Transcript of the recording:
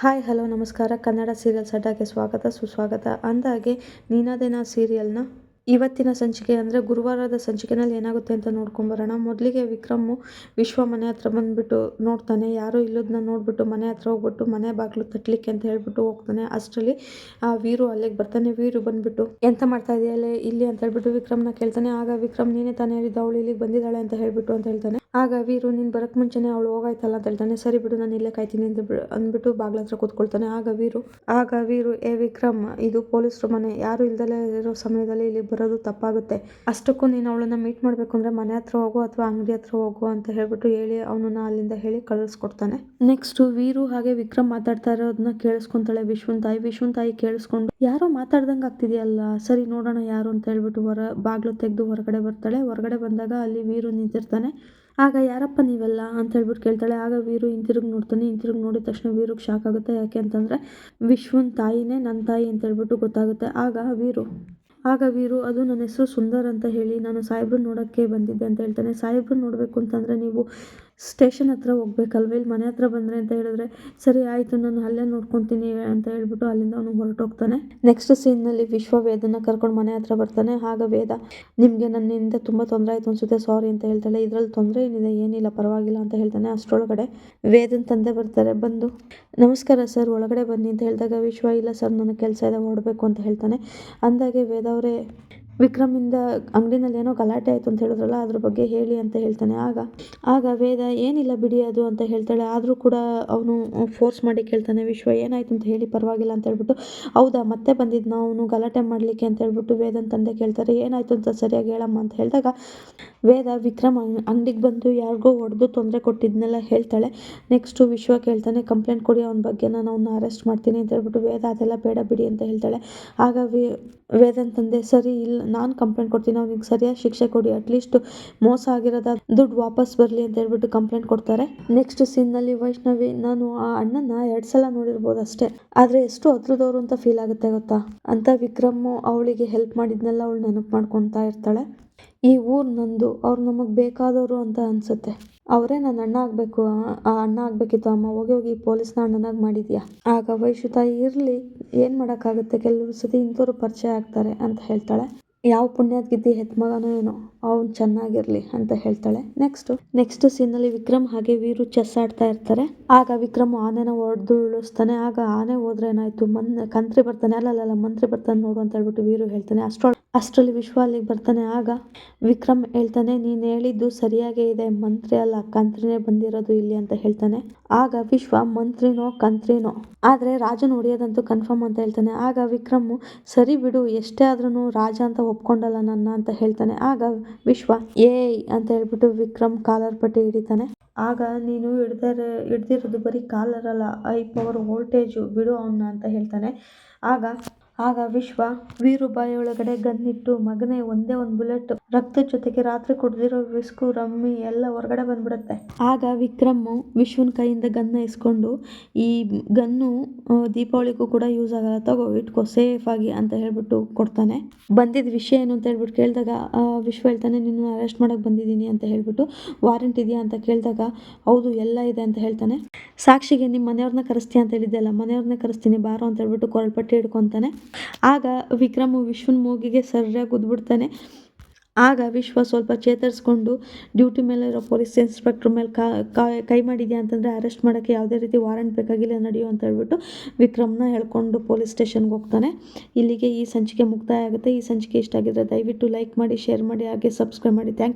Hi, hello, ನಮಸ್ಕಾರ. Kannada serial ಸಡ್ಡಾಗೆ ಸ್ವಾಗತ, ಸುಸ್ವಾಗತ. ಅಂದಾಗೆ ನೀನಾದೇನ ಸೀರಿಯಲ್ನ? ಇವತ್ತಿನ ಸಂಚಿಕೆ ಅಂದರೆ ಗುರುವಾರದ ಸಂಚಿಕೆನಲ್ಲಿ ಏನಾಗುತ್ತೆ ಅಂತ ನೋಡ್ಕೊಂಬರೋಣ. ಮೊದಲಿಗೆ ವಿಕ್ರಮ್ ವಿಶ್ವ ಮನೆ ಹತ್ರ ಬಂದುಬಿಟ್ಟು ನೋಡ್ತಾನೆ. ಯಾರು ಇಲ್ಲದನ್ನ ನೋಡಿಬಿಟ್ಟು ಮನೆ ಹತ್ರ ಹೋಗ್ಬಿಟ್ಟು ಮನೆ ಬಾಗಿಲು ತಟ್ಟಲಿಕ್ಕೆ ಅಂತ ಹೇಳ್ಬಿಟ್ಟು ಹೋಗ್ತಾನೆ. ಅಷ್ಟರಲ್ಲಿ ಆ ವೀರು ಅಲ್ಲಿಗೆ ಬರ್ತಾನೆ. ವೀರು ಬಂದುಬಿಟ್ಟು, ಎಂತ ಮಾಡ್ತಾ ಇದೆಯಲ್ಲ? ಇಲ್ಲಿ? ಅಂತ ಹೇಳ್ಬಿಟ್ಟು ವಿಕ್ರಮ್ನ ಕೇಳ್ತಾನೆ. ಆಗ ವಿಕ್ರಮ್, ನೀನೇ ತಾನೇ ಹೇಳಿದ್ದ, ಅವಳು ಇಲ್ಲಿಗೆ ಬಂದಿದ್ದಾಳೆ ಅಂತ ಹೇಳ್ಬಿಟ್ಟು ಅಂತ ಹೇಳ್ತಾನೆ. ಆಗ ವೀರು, ನೀನು ಬರೋಕ್ಕೆ ಮುಂಚೆನೇ ಅವಳು ಹೋಗಾಯ್ತಲ್ಲ ಅಂತ ಹೇಳ್ತಾನೆ ಸರಿ ಬಿಡು, ನಾನು ಇಲ್ಲೇ ಕಾಯ್ತೀನಿ ಅಂತ ಬಿಡು ಅಂದ್ಬಿಟ್ಟು ಬಾಗ್ಲ ಹತ್ರ ಕೂತ್ಕೊಳ್ತಾನೆ. ಆಗ ವೀರು ಆಗ ವೀರು ಎ ವಿಕ್ರಮ್, ಇದು ಪೊಲೀಸರು ಮನೆ. ಯಾರು ಇಲ್ದಲೇ ಇರೋ ಸಮಯದಲ್ಲಿ ಇಲ್ಲಿ ಬರೋದು ತಪ್ಪಾಗುತ್ತೆ. ಅಷ್ಟಕ್ಕೂ ನೀನು ಅವಳನ್ನ ಮೀಟ್ ಮಾಡಬೇಕು ಅಂದರೆ ಮನೆ ಹತ್ರ ಹೋಗು ಅಥವಾ ಅಂಗಡಿ ಹತ್ರ ಹೋಗು ಅಂತ ಹೇಳ್ಬಿಟ್ಟು ಹೇಳಿ ಅವನನ್ನ ಅಲ್ಲಿಂದ ಹೇಳಿ ಕಳಿಸ್ಕೊಡ್ತಾನೆ. ನೆಕ್ಸ್ಟು ವೀರು ಹಾಗೆ ವಿಕ್ರಮ್ ಮಾತಾಡ್ತಾ ಇರೋದನ್ನ ಕೇಳಿಸ್ಕೊಂತಾಳೆ ವಿಶ್ವನ್ ತಾಯಿ ವಿಶ್ವನ್ ತಾಯಿ ಕೇಳಿಸ್ಕೊಂಡು, ಯಾರೋ ಮಾತಾಡ್ದಂಗೆ ಆಗ್ತಿದೆಯಲ್ಲ? ಸರಿ ನೋಡೋಣ ಯಾರು ಅಂತ ಹೇಳ್ಬಿಟ್ಟು ಹೊರ, ಬಾಗ್ಲು ತೆಗೆದು ಹೊರಗಡೆ ಬರ್ತಾಳೆ. ಹೊರಗಡೆ ಬಂದಾಗ ಅಲ್ಲಿ ವೀರು ನಿಂತಿರ್ತಾನೆ. ಆಗ ಯಾರಪ್ಪ ನೀವೆಲ್ಲ ಅಂತ ಹೇಳ್ಬಿಟ್ಟು ಕೇಳ್ತಾಳೆ. ಆಗ ವೀರು ಹಿಂತಿರುಗಿ ನೋಡ್ತಾನೆ. ಹಿಂತಿರುಗಿ ನೋಡಿದ ತಕ್ಷಣ ವೀರುಗೆ ಶಾಕ್ ಆಗುತ್ತೆ. ಯಾಕೆ ಅಂತಂದರೆ ವಿಶ್ವನ್ ತಾಯಿನೇ ನನ್ನ ತಾಯಿ ಅಂತ ಹೇಳ್ಬಿಟ್ಟು ಗೊತ್ತಾಗುತ್ತೆ. ಆಗ ವೀರು ಆಗ ವೀರು, ಅದು ನನ್ನ ಹೆಸರು ಸುಂದರ್ ಅಂತ ಹೇಳಿ ನಾನು ಸಾಹೇಬ್ರು ನೋಡೋಕ್ಕೆ ಬಂದಿದ್ದೆ ಅಂತ ಹೇಳ್ತಾನೆ. ಸಾಹೇಬ್ರು ನೋಡಬೇಕು ಅಂತಂದರೆ ನೀವು ಸ್ಟೇಷನ್ ಹತ್ರ ಹೋಗ್ಬೇಕಲ್ವ? ಇಲ್ಲಿ ಮನೆ ಹತ್ರ ಬಂದರೆ ಅಂತ ಹೇಳಿದ್ರೆ, ಸರಿ, ಆಯಿತು, ನಾನು ಅಲ್ಲೇ ನೋಡ್ಕೊತೀನಿ ಅಂತ ಹೇಳ್ಬಿಟ್ಟು ಅಲ್ಲಿಂದ ಅವನು ಹೊರಟೋಗ್ತಾನೆ ನೆಕ್ಸ್ಟ್ ಸೀನ್ನಲ್ಲಿ ವಿಶ್ವ ವೇದನ ಕರ್ಕೊಂಡು ಮನೆ ಹತ್ರ ಬರ್ತಾನೆ. ಆಗ ವೇದ, ನಿಮಗೆ ನನ್ನಿಂದ ತುಂಬ ತೊಂದರೆ ಆಯಿತು ಅನ್ಸುತ್ತೆ ಸಾರಿ ಅಂತ ಹೇಳ್ತಾಳೆ. ಇದರಲ್ಲಿ ತೊಂದರೆ ಏನಿದೆ, ಏನಿಲ್ಲ, ಪರವಾಗಿಲ್ಲ ಅಂತ ಹೇಳ್ತಾನೆ ಅಷ್ಟರೊಳಗಡೆ ವೇದನ್ ತಂದೆ ಬರ್ತಾರೆ, ಬಂದು, ನಮಸ್ಕಾರ ಸರ್, ಒಳಗಡೆ ಬನ್ನಿ ಅಂತ ಹೇಳಿದಾಗ, ವಿಶ್ವ, ಇಲ್ಲ ಸರ್ ನನ್ನ ಕೆಲಸ ಇದೆ ಹೊರಡಬೇಕು ಅಂತ ಹೇಳ್ತಾನೆ. ಅಂದಾಗೆ ವೇದ ಅವರೇ ವಿಕ್ರಮಿಂದ ಅಂಗಡಿನಲ್ಲಿ ಏನೋ ಗಲಾಟೆ ಆಯಿತು ಅಂತ ಹೇಳಿದ್ರಲ್ಲ, ಅದ್ರ ಬಗ್ಗೆ ಹೇಳಿ ಅಂತ ಹೇಳ್ತಾನೆ. ಆಗ ಆಗ ವೇದ, ಏನಿಲ್ಲ ಬಿಡಿ ಅದು ಅಂತ ಹೇಳ್ತಾಳೆ. ಆದರೂ ಕೂಡ ಅವನು ಫೋರ್ಸ್ ಮಾಡಿ ಕೇಳ್ತಾನೆ, ವಿಶ್ವ ಏನಾಯ್ತು ಅಂತ ಹೇಳಿ ಪರವಾಗಿಲ್ಲ ಅಂತ ಹೇಳ್ಬಿಟ್ಟು, ಹೌದಾ, ಮತ್ತೆ ಬಂದಿದ್ನ ಅವನು ಗಲಾಟೆ ಮಾಡಲಿಕ್ಕೆ ಅಂತ ಹೇಳ್ಬಿಟ್ಟು ವೇದನ್ ತಂದೆ ಕೇಳ್ತಾರೆ, ಏನಾಯ್ತು ಅಂತ ಸರಿಯಾಗಿ ಹೇಳಮ್ಮ ಅಂತ ಹೇಳಿದಾಗ, ವೇದ ವಿಕ್ರಮ್ ಅಂಗಡಿಗೆ ಬಂದು ಯಾರಿಗೋ ಹೊಡೆದು ತೊಂದರೆ ಕೊಟ್ಟಿದ್ನೆಲ್ಲ ಹೇಳ್ತಾಳೆ. ನೆಕ್ಸ್ಟು ವಿಶ್ವ ಕೇಳ್ತಾನೆ ಕಂಪ್ಲೇಂಟ್ ಕೊಡಿ ಅವನ ಬಗ್ಗೆ, ನಾನು ಅವನ್ನ ಅರೆಸ್ಟ್ ಮಾಡ್ತೀನಿ ಅಂತ ಹೇಳ್ಬಿಟ್ಟು ವೇದ ಅದೆಲ್ಲ ಬೇಡ ಬಿಡಿ ಅಂತ ಹೇಳ್ತಾಳೆ. ಆಗ ವಿ ವೇದನ್ ತಂದೆ ಸರಿ, ಇಲ್ಲ, ನಾನು ಕಂಪ್ಲೇಂಟ್ ಕೊಡ್ತೀನಿ, ಅವ್ನಿಗೆ ಸರಿಯಾದ ಶಿಕ್ಷೆ ಕೊಡಿ ಅಟ್ಲೀಸ್ಟ್ ಮೋಸ ಆಗಿರೋದ ದುಡ್ಡು ವಾಪಸ್ ಬರಲಿ ಅಂತ ಹೇಳ್ಬಿಟ್ಟು ಕಂಪ್ಲೇಂಟ್ ಕೊಡ್ತಾರೆ. ನೆಕ್ಸ್ಟ್ ಸೀನ್ನಲ್ಲಿ ವೈಷ್ಣವಿ, ನಾನು ಆ ಅಣ್ಣನ ಎರಡು ಸಲ ನೋಡಿರ್ಬೋದು ಅಷ್ಟೇ, ಆದರೆ ಎಷ್ಟು ಹತ್ರದವರು ಅಂತ ಫೀಲ್ ಆಗುತ್ತೆ ಗೊತ್ತಾ? ಅಂತ ವಿಕ್ರಮ್ ಅವಳಿಗೆ ಹೆಲ್ಪ್ ಮಾಡಿದ್ನೆಲ್ಲ ಅವಳು ನೆನಪು ಮಾಡ್ಕೊತಾ ಇರ್ತಾಳೆ. ಈ ಊರು ನಂದು, ಅವ್ರು ನಮಗೆ ಬೇಕಾದವರು ಅಂತ ಅನಿಸುತ್ತೆ. ಅವರೇ ನನ್ನ ಅಣ್ಣ ಆಗಬೇಕು ಅಣ್ಣ ಆಗಬೇಕಿತ್ತು, ಅಮ್ಮ ಹೋಗಿ ಹೋಗಿ ಪೊಲೀಸ್ನ ಅಣ್ಣನಾಗಿ ಮಾಡಿದ್ಯಾ? ಆಗ ತಾಯಿ ಇರಲಿ, ಏನು ಮಾಡೋಕ್ಕಾಗುತ್ತೆ? ಕೆಲವು ಸತಿ ಇಂಥವ್ರು ಪರಿಚಯ ಆಗ್ತಾರೆ ಅಂತ ಹೇಳ್ತಾಳೆ. ಯಾವ ಪುಣ್ಯದ ಗಿದ್ದಿ ಹೆತ್ ಮಗನೋ ಏನೋ, ಅವ್ನು ಚೆನ್ನಾಗಿರ್ಲಿ ಅಂತ ಹೇಳ್ತಾಳೆ. ನೆಕ್ಸ್ಟ್ ನೆಕ್ಸ್ಟ್ ಸೀನಲ್ಲಿ ವಿಕ್ರಮ್ ಹಾಗೆ ವೀರು ಚೆಸ್ ಆಡ್ತಾ ಇರ್ತಾರೆ. ಆಗ ವಿಕ್ರಮ್ ಆನೆನ ಹೊಡೆದು ಆಗ ಆನೆ ಹೋದ್ರೆ ಏನಾಯ್ತು? ಮನ್, ಕಂತ್ರಿ ಬರ್ತಾನೆ. ಅಲ್ಲಲ್ಲ ಮಂತ್ರಿ ಬರ್ತಾನೆ ನೋಡು ಅಂತ ಹೇಳ್ಬಿಟ್ಟು ವೀರು ಹೇಳ್ತಾನೆ. ಅಷ್ಟ್ರೊಳಗೆ ಅಷ್ಟರಲ್ಲಿ ವಿಶ್ವ ಅಲ್ಲಿಗೆ ಬರ್ತಾನೆ. ಆಗ ವಿಕ್ರಮ್ ಹೇಳ್ತಾನೆ, ನೀನು ಹೇಳಿದ್ದು ಸರಿಯಾಗೇ ಇದೆ. ಮಂತ್ರಿ ಅಲ್ಲ, ಕಂತ್ರಿನೇ ಬಂದಿರೋದು ಇಲ್ಲಿ ಅಂತ ಹೇಳ್ತಾನೆ. ಆಗ ವಿಶ್ವ, ಮಂತ್ರಿನೋ, ಕಂತ್ರಿನೋ? ಆದರೆ ರಾಜನ ಹೊಡೆಯೋದಂತೂ ಕನ್ಫರ್ಮ್ ಅಂತ ಹೇಳ್ತಾನೆ. ಆಗ ವಿಕ್ರಮ್, ಸರಿ ಬಿಡು, ಎಷ್ಟೇ ಆದ್ರೂ ರಾಜ ಅಂತ ಒಪ್ಕೊಂಡಲ್ಲ ನನ್ನ ಅಂತ ಹೇಳ್ತಾನೆ. ಆಗ ವಿಶ್ವ, ಏಯ್ ಅಂತ ಹೇಳ್ಬಿಟ್ಟು ವಿಕ್ರಮ್ ಕಾಲರ್ ಪಟ್ಟಿ ಹಿಡಿತಾನೆ. ಆಗ, ನೀನು ಹಿಡ್ದರ, ಹಿಡ್ದಿರೋದು ಬರೀ ಕಾಲರಲ್ಲ ಐ ಪವರ್ ವೋಲ್ಟೇಜು, ಬಿಡು ಅವನ್ನ ಅಂತ ಹೇಳ್ತಾನೆ. ಆಗ ಆಗ ವಿಶ್ವ ವೀರು ಬಾಯಿ ಒಳಗಡೆ ಗನ್ನಿಟ್ಟು ಮಗನೇ ಒಂದೇ ಒಂದು ಬುಲೆಟ್ ರಕ್ತ ಜೊತೆಗೆ ರಾತ್ರಿ ಕುಡ್ದಿರೋ ವಿಸ್ಕು, ರಮ್ಮಿ ಎಲ್ಲ ಹೊರಗಡೆ ಬಂದ್ಬಿಡುತ್ತೆ. ಆಗ ವಿಕ್ರಮ್ ವಿಶ್ವನ ಕೈಯಿಂದ ಗನ್ನ ಇಸ್ಕೊಂಡು ಈ ಗನ್ನು ದೀಪಾವಳಿಗೂ ಕೂಡ ಯೂಸ್ ಆಗಲ್ಲ, ತಗೋ, ಇಟ್ಕೋ ಸೇಫ್ ಆಗಿ ಅಂತ ಹೇಳ್ಬಿಟ್ಟು ಕೊಡ್ತಾನೆ. ಬಂದಿದ್ದ ವಿಷಯ ಏನು ಅಂತ ಹೇಳ್ಬಿಟ್ಟು ಕೇಳಿದಾಗ ವಿಶ್ವ ಹೇಳ್ತಾನೆ ನಿನ್ನ ಅರೆಸ್ಟ್ ಮಾಡೋಕೆ ಬಂದಿದ್ದೀನಿ ಅಂತ ಹೇಳ್ಬಿಟ್ಟು ವಾರೆಂಟ್ ಇದೆಯಾ ಅಂತ ಕೇಳಿದಾಗ, ಹೌದು, ಎಲ್ಲ ಇದೆ ಅಂತ ಹೇಳ್ತಾನೆ. ಸಾಕ್ಷಿಗೆ ನಿಮ್ಮ ಮನೆಯವ್ರನ್ನ ಕರೆಸ್ತೀಯ ಅಂತ ಹೇಳಿದ್ದೆಲ್ಲ ಮನೆಯವ್ರನ್ನೇ ಕರೆಸ್ತೀನಿ, ಬಾರೋ ಅಂತ ಹೇಳ್ಬಿಟ್ಟು ಕೊರಳ್ಪಟ್ಟಿ ಹಿಡ್ಕೊತಾನೆ. ಆಗ ವಿಕ್ರಮ್ ವಿಶ್ವನ ಮೂಗಿಗೆ ಸರಿಯಾಗಿ ಕುದ್ಬಿಡ್ತಾನೆ ಆಗ ವಿಶ್ವ ಸ್ವಲ್ಪ ಚೇತರಿಸ್ಕೊಂಡು, ಡ್ಯೂಟಿ ಮೇಲೆ ಇರೋ ಪೊಲೀಸ್ ಇನ್ಸ್ಪೆಕ್ಟ್ರ್ ಮೇಲೆ ಕಾ ಮಾಡಿದ್ಯಾ ಅಂತಂದರೆ ಅರೆಸ್ಟ್ ಮಾಡೋಕ್ಕೆ ಯಾವುದೇ ರೀತಿ ವಾರೆಂಟ್ ಬೇಕಾಗಿಲ್ಲ, ನಡೆಯೋ ಅಂತ ಹೇಳ್ಬಿಟ್ಟು ವಿಕ್ರಮ್ನ ಹೇಳ್ಕೊಂಡು ಪೊಲೀಸ್ ಸ್ಟೇಷನ್ಗೆ ಹೋಗ್ತಾನೆ. ಇಲ್ಲಿಗೆ ಈ ಸಂಚಿಕೆ ಮುಕ್ತಾಯ ಆಗುತ್ತೆ. ಈ ಸಂಚಿಕೆ ಇಷ್ಟ ಆಗಿದ್ರೆ ದಯವಿಟ್ಟು ಲೈಕ್ ಮಾಡಿ, ಶೇರ್ ಮಾಡಿ, ಹಾಗೆ ಸಬ್ಸ್ಕ್ರೈಬ್ ಮಾಡಿ. ಥ್ಯಾಂಕ್